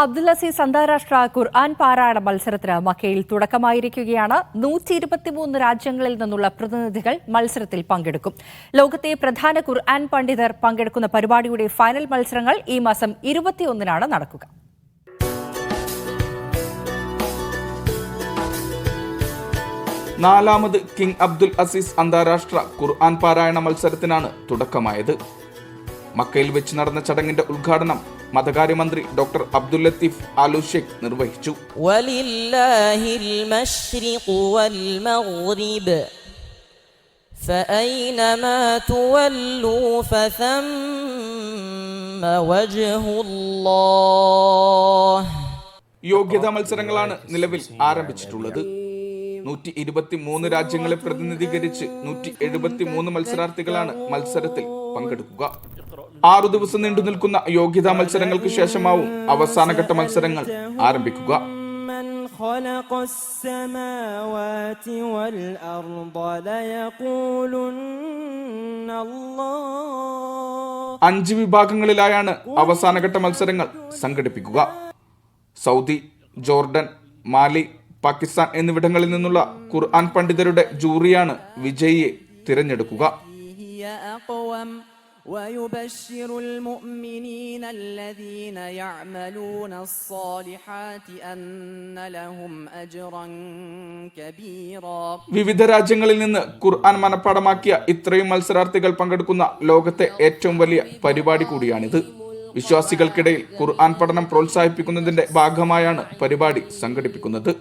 അബ്ദുൽ അസീസ് അന്താരാഷ്ട്ര ഖുർആൻ പാരായണ മത്സരത്തിന് മക്കയിൽ തുടക്കമായിരിക്കുകയാണ്. നൂറ്റി ഇരുപത്തിമൂന്ന് രാജ്യങ്ങളിൽ നിന്നുള്ള പ്രതിനിധികൾ മത്സരത്തിൽ പങ്കെടുക്കും. ലോകത്തെ പ്രധാന ഖുർആൻ പണ്ഡിതർ പങ്കെടുക്കുന്ന പരിപാടിയുടെ ഫൈനൽ മത്സരങ്ങൾ ഈ മാസം ഇരുപത്തിയൊന്നിനാണ് നടക്കുക. നാലാമത് കിങ് അബ്ദുൽ അസീസ് അന്താരാഷ്ട്ര ഖുർആൻ പാരായണ മത്സരത്തിനാണ് തുടക്കമായത്. മക്കയിൽ വെച്ച് നടന്ന ചടങ്ങിന്റെ ഉദ്ഘാടനം മതകാര്യമന്ത്രി doctor Abdul Latif aloo Sheikh നിർവഹിച്ചു ولله المشرق والمغرب فأينما تولوا فثم وجه الله യോഗ്യതാ മത്സരങ്ങളാണ് നിലവിൽ ആരംഭിച്ചിട്ടുള്ളത് നൂറ്റി ഇരുപത്തി മൂന്ന് രാജ്യങ്ങളെ പ്രതിനിധീകരിച്ച് നൂറ്റി എഴുപത്തി മൂന്ന് മത്സരാർത്ഥികളാണ് മത്സരത്തിൽ പങ്കെടുക്കുക ആറു ദിവസം നീണ്ടു നിൽക്കുന്ന യോഗ്യതാ മത്സരങ്ങൾക്ക് ശേഷമാവും അവസാനഘട്ട മത്സരങ്ങൾ ആരംഭിക്കുക من خلق السماوات والأرض ليقولن الله അഞ്ച് വിഭാഗങ്ങളിലായാണ് അവസാനഘട്ട മത്സരങ്ങൾ സംഘടിപ്പിക്കുക സൗദി ജോർഡൻ മാലി പാകിസ്ഥാൻ എന്നിവിടങ്ങളിൽ നിന്നുള്ള ഖുർആൻ പണ്ഡിതരുടെ ജൂറിയാണ് വിജയിയെ തിരഞ്ഞെടുക്കുക هي أقوم ويبشر المؤمنين الذين يعملون الصالحات أن لهم أجرا كبيرا വിവിധ രാജ്യങ്ങളിൽ നിന്ന് ഖുർആൻ മനഃപ്പാടമാക്കിയ ഇത്രയും മത്സരാർത്ഥികൾ പങ്കെടുക്കുന്ന ലോകത്തെ ഏറ്റവും വലിയ പരിപാടി കൂടിയാണിത് വിശ്വാസികൾക്കിടയിൽ ഖുർആൻ പഠനം പ്രോത്സാഹിപ്പിക്കുന്നതിന്റെ ഭാഗമായാണ് പരിപാടി സംഘടിപ്പിക്കുന്നത്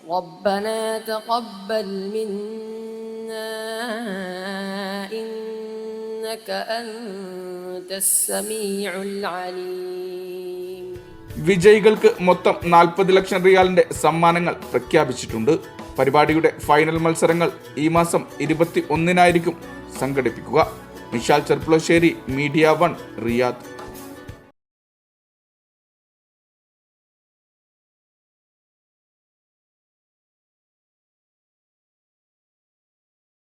ربنا تقبل منا إنك أنت السميع العليم വിജയികൾക്ക് മൊത്തം നാൽപ്പത് ലക്ഷം റിയാലിന്റെ സമ്മാനങ്ങൾ പ്രഖ്യാപിച്ചിട്ടുണ്ട് പരിപാടിയുടെ ഫൈനൽ മത്സരങ്ങൾ ഈ മാസം ഇരുപത്തി ഒന്നിനായിരിക്കും സംഘടിപ്പിക്കുക Vishal Cherpulassery media one Riyadh